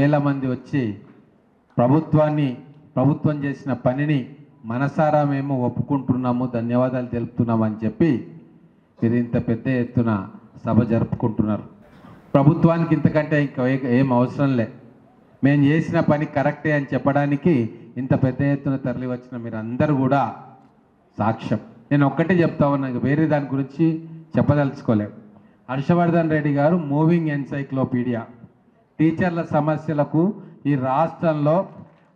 వేల మంది వచ్చి ప్రభుత్వాన్ని ప్రభుత్వం చేసిన పనిని మనసారా మేము ఒప్పుకుంటున్నాము ధన్యవాదాలు తెలుపుతున్నామని చెప్పి మీరు ఇంత పెద్ద ఎత్తున సభ జరుపుకుంటున్నారు. ప్రభుత్వానికి ఇంతకంటే ఇంకా ఏం అవసరం లే. మేము చేసిన పని కరెక్టే అని చెప్పడానికి ఇంత పెద్ద ఎత్తున తరలి వచ్చిన మీరు అందరూ కూడా సాక్ష్యం. నేను ఒక్కటే చెప్తా ఉన్నా వేరే దాని గురించి చెప్పదలుచుకోలేము హర్షవర్ధన్ రెడ్డి గారు మూవింగ్ ఎన్సైక్లోపీడియా. టీచర్ల సమస్యలకు ఈ రాష్ట్రంలో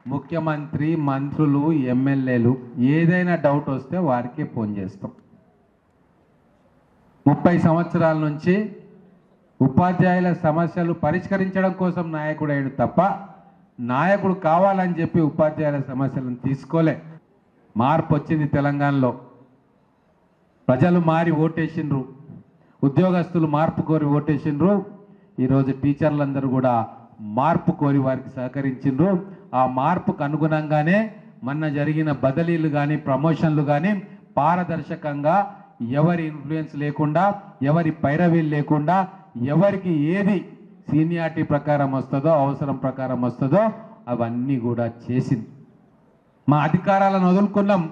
ముఖ్యమంత్రి మంత్రులు ఎమ్మెల్యేలు ఏదైనా డౌట్ వస్తే వారికి ఫోన్ చేస్తాం. ముప్పై సంవత్సరాల నుంచి ఉపాధ్యాయుల సమస్యలు పరిష్కరించడం కోసం నాయకుడు అయ్యాడు తప్ప నాయకుడు కావాలని చెప్పి ఉపాధ్యాయుల సమస్యలను తీసుకోలే. మార్పు వచ్చింది తెలంగాణలో. ప్రజలు మారి ఓటేసిండ్రు. ఉద్యోగస్తులు మార్పు కోరి ఓటేసిండ్రు. ఈరోజు టీచర్లందరూ కూడా మార్పు కోరి వారికి సహకరించిండ్రు. ఆ మార్పుకు అనుగుణంగానే మొన్న జరిగిన బదిలీలు కానీ ప్రమోషన్లు కానీ పారదర్శకంగా ఎవరి ఇన్ఫ్లుయెన్స్ లేకుండా ఎవరి పైరవీలు లేకుండా ఎవరికి ఏది సీనియారిటీ ప్రకారం వస్తుందో అవసరం ప్రకారం వస్తుందో అవన్నీ కూడా చేసింది. మా అధికారాలను వదులుకున్నాం.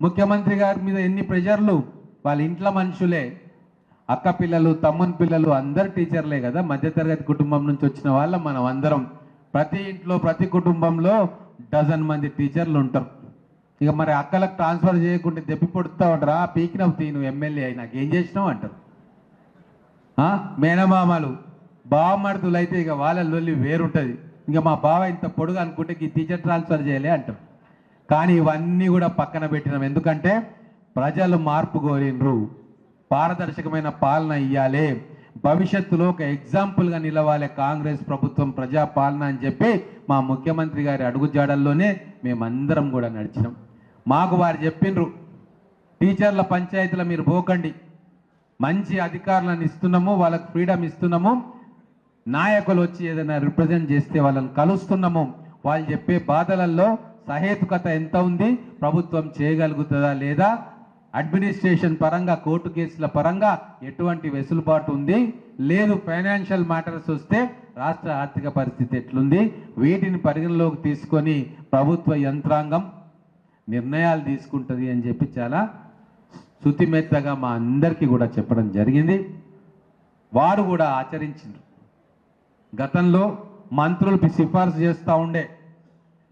ముఖ్యమంత్రి గారి మీద ఎన్ని ప్రెజర్లు వాళ్ళ ఇంట్లో మనుషులే. అక్క పిల్లలు తమ్ముని పిల్లలు అందరు టీచర్లే కదా? మధ్యతరగతి కుటుంబం నుంచి వచ్చిన వాళ్ళ మనం అందరం. ప్రతి ఇంట్లో ప్రతి కుటుంబంలో డజన్ మంది టీచర్లు ఉంటారు. ఇక మరి అక్కలకు ట్రాన్స్ఫర్ చేయకుండా దెప్పి పొడుతూ ఉంటారా పీకినవు తీ నువ్వు ఎమ్మెల్యే అయి ఏం చేసినావు అంటారు. మేనమామలు బావమడుతులు అయితే ఇక వాళ్ళ లొల్లి వేరుంటుంది. ఇంకా మా బావ ఇంత పొడుగు అనుకుంటే ఈ టీచర్ ట్రాన్స్ఫర్ చేయలే అంటారు. కానీ ఇవన్నీ కూడా పక్కన పెట్టినాం. ఎందుకంటే ప్రజలు మార్పు కోరినరు. పారదర్శకమైన పాలన ఇవ్వాలి భవిష్యత్తులో ఒక ఎగ్జాంపుల్గా నిలవాలి కాంగ్రెస్ ప్రభుత్వం ప్రజా పాలన అని చెప్పి మా ముఖ్యమంత్రి గారి అడుగుజాడల్లోనే మేమందరం కూడా నడిచినాం. మాకు వారు చెప్పిండ్రు టీచర్ల పంచాయతీల మీరు పోకండి. మంచి అధికారులను ఇస్తున్నాము వాళ్ళకు ఫ్రీడమ్ ఇస్తున్నాము. నాయకులు వచ్చి ఏదైనా రిప్రజెంట్ చేస్తే వాళ్ళని కలుస్తున్నాము. వాళ్ళు చెప్పే బాధలలో సహేతుకత ఎంత ఉంది? ప్రభుత్వం చేయగలుగుతుందా లేదా? అడ్మినిస్ట్రేషన్ పరంగా కోర్టు కేసుల పరంగా ఎటువంటి వెసులుబాటు ఉంది? లేదు ఫైనాన్షియల్ మ్యాటర్స్ వస్తే రాష్ట్ర ఆర్థిక పరిస్థితి ఎట్లుంది? వీటిని పరిగణలోకి తీసుకొని ప్రభుత్వ యంత్రాంగం నిర్ణయాలు తీసుకుంటుంది అని చెప్పి చాలా శుతిమెత్తగా మా అందరికీ కూడా చెప్పడం జరిగింది. వారు కూడా ఆచరించారు గతంలో మంత్రులు సిఫార్సు చేస్తూ ఉండే.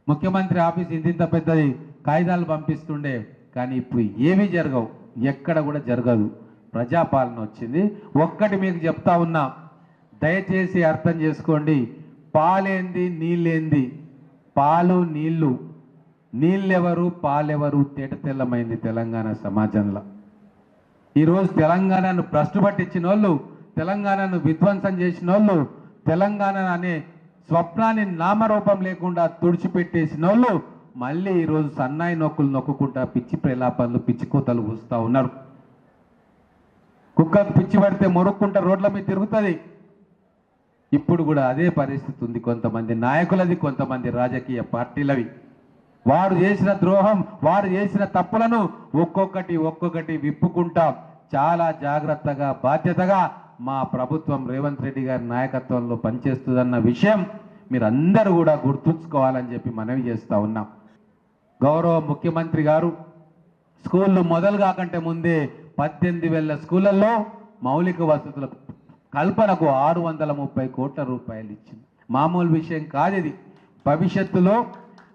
ముఖ్యమంత్రి ఆఫీస్ ఇంత పెద్దది కాగితాలు పంపిస్తుండే. కానీ ఇప్పుడు ఏమీ జరగవు. ఎక్కడ కూడా జరగదు. ప్రజాపాలన వచ్చింది. ఒక్కటి మీకు చెప్తా ఉన్నా దయచేసి అర్థం చేసుకోండి. పాలేంది నీళ్ళేంది? పాలు నీళ్ళు. నీళ్ళెవరు పాలెవరు తేట తెల్లమైంది తెలంగాణ సమాజంలో. ఈరోజు తెలంగాణను భ్రష్టు పట్టించిన వాళ్ళు తెలంగాణను విధ్వంసం చేసిన వాళ్ళు తెలంగాణ అనే స్వప్నాన్ని నామరూపం లేకుండా తుడిచిపెట్టేసిన వాళ్ళు మళ్ళీ ఈరోజు సన్నాయి నొక్కులు నొక్కుకుంటా పిచ్చి ప్రలాపాలు పిచ్చి కూతలు పూస్తూ ఉన్నారు. కుక్కకు పిచ్చి పడితే మొరుక్కుంటా రోడ్ల మీద తిరుగుతుంది. ఇప్పుడు కూడా అదే పరిస్థితి ఉంది కొంతమంది నాయకులది కొంతమంది రాజకీయ పార్టీలవి. వారు చేసిన ద్రోహం వారు చేసిన తప్పులను ఒక్కొక్కటి ఒక్కొక్కటి విప్పుకుంటా చాలా జాగ్రత్తగా బాధ్యతగా మా ప్రభుత్వం రేవంత్ రెడ్డి గారి నాయకత్వంలో పనిచేస్తుందన్న విషయం మీరందరూ కూడా గుర్తుంచుకోవాలని చెప్పి మనవి చేస్తూ ఉన్నాం. గౌరవ ముఖ్యమంత్రి గారు స్కూళ్ళు మొదలు కాకంటే ముందే పద్దెనిమిది వేల స్కూళ్ళల్లో మౌలిక వసతుల కల్పనకు ఆరు వందల ముప్పై కోట్ల రూపాయలు ఇచ్చింది. మామూలు విషయం కాదు ఇది భవిష్యత్తులో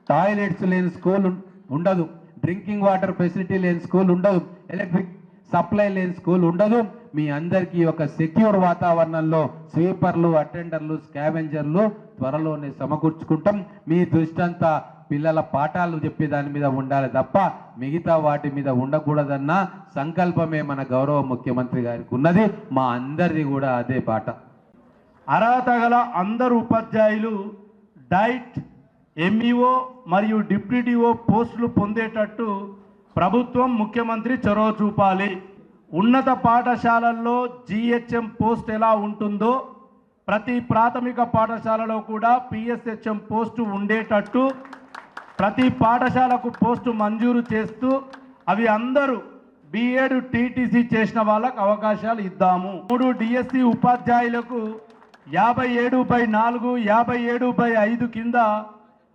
టాయిలెట్స్ లేని స్కూల్ ఉండదు. డ్రింకింగ్ వాటర్ ఫెసిలిటీ లేని స్కూల్ ఉండదు. ఎలక్ట్రిక్ సప్లై లేని స్కూల్ ఉండదు. మీ అందరికీ ఒక సెక్యూర్ వాతావరణంలో స్వీపర్లు అటెండర్లు స్కావెంజర్లు త్వరలోనే సమకూర్చుకుంటాం. మీ దృష్టి అంతా పిల్లల పాఠాలు చెప్పే దాని మీద ఉండాలి తప్ప మిగతా వాటి మీద ఉండకూడదన్న సంకల్పమే మన గౌరవ ముఖ్యమంత్రి గారికి ఉన్నది. మా అందరిది కూడా అదే పాట. అర్హత గల అందరు ఉపాధ్యాయులు డైట్ ఎంఈఓ మరియు డిప్యూటీఓ పోస్టులు పొందేటట్టు ప్రభుత్వం ముఖ్యమంత్రి చొరవ చూపాలి. ఉన్నత పాఠశాలల్లో జిహెచ్ఎం పోస్ట్ ఎలా ఉంటుందో ప్రతి ప్రాథమిక పాఠశాలలో కూడా పిఎస్హెచ్ఎం పోస్టు ఉండేటట్టు ప్రతి పాఠశాలకు పోస్టు మంజూరు చేస్తూ అవి అందరూ బిఎడ్ టీటీసీ చేసిన వాళ్ళకు అవకాశాలు ఇద్దాము. మూడు డిఎస్సి ఉపాధ్యాయులకు యాభై ఏడు బై నాలుగు యాభై ఏడు బై ఐదు కింద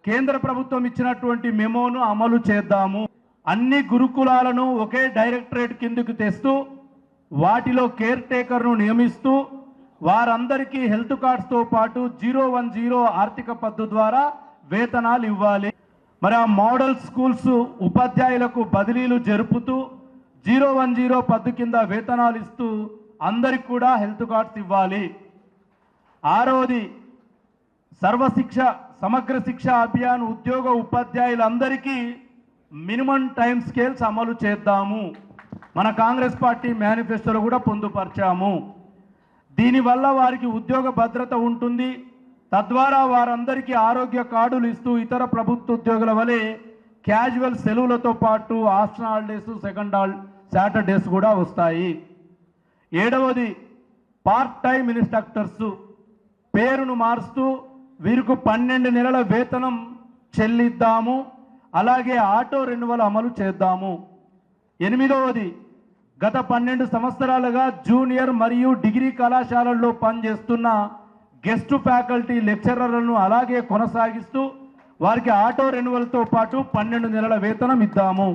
కేంద్ర ప్రభుత్వం ఇచ్చినటువంటి మెమోను అమలు చేద్దాము. అన్ని గురుకులాలను ఒకే డైరెక్టరేట్ కిందకు తెస్తూ వాటిలో కేర్ టేకర్ను నియమిస్తూ వారందరికీ హెల్త్ కార్డ్స్తో పాటు జీరో వన్ జీరో ఆర్థిక పద్దు ద్వారా వేతనాలు ఇవ్వాలి. మరి ఆ మోడల్ స్కూల్స్ ఉపాధ్యాయులకు బదిలీలు జరుపుతూ జీరో వన్ జీరో పద్దు కింద వేతనాలు ఇస్తూ అందరికి కూడా హెల్త్ కార్డ్స్ ఇవ్వాలి. ఆరోది సర్వశిక్ష సమగ్ర శిక్ష అభియాన్ ఉద్యోగ ఉపాధ్యాయులందరికీ మినిమం టైం స్కేల్స్ అమలు చేద్దాము. మన కాంగ్రెస్ పార్టీ మేనిఫెస్టోలో కూడా పొందుపరిచాము. దీనివల్ల వారికి ఉద్యోగ భద్రత ఉంటుంది. తద్వారా వారందరికీ ఆరోగ్య కార్డులు ఇస్తూ ఇతర ప్రభుత్వ ఉద్యోగుల వలె క్యాజువల్ సెలవులతో పాటు after holidays second half Saturdays కూడా వస్తాయి. ఏడవది పార్ట్ టైం ఇన్స్ట్రక్టర్స్ పేరును మారుస్తూ వీరికి పన్నెండు నెలల వేతనం చెల్లిద్దాము. అలాగే ఆటో రెన్యువల్ అమలు చేద్దాము. ఎనిమిదవది గత పన్నెండు సంవత్సరాలుగా జూనియర్ మరియు డిగ్రీ కళాశాలల్లో పనిచేస్తున్న గెస్ట్ ఫ్యాకల్టీ లెక్చరర్లను అలాగే కొనసాగిస్తూ వారికి ఆటో రెన్యువల్తో పాటు పన్నెండు నెలల వేతనం ఇద్దాము.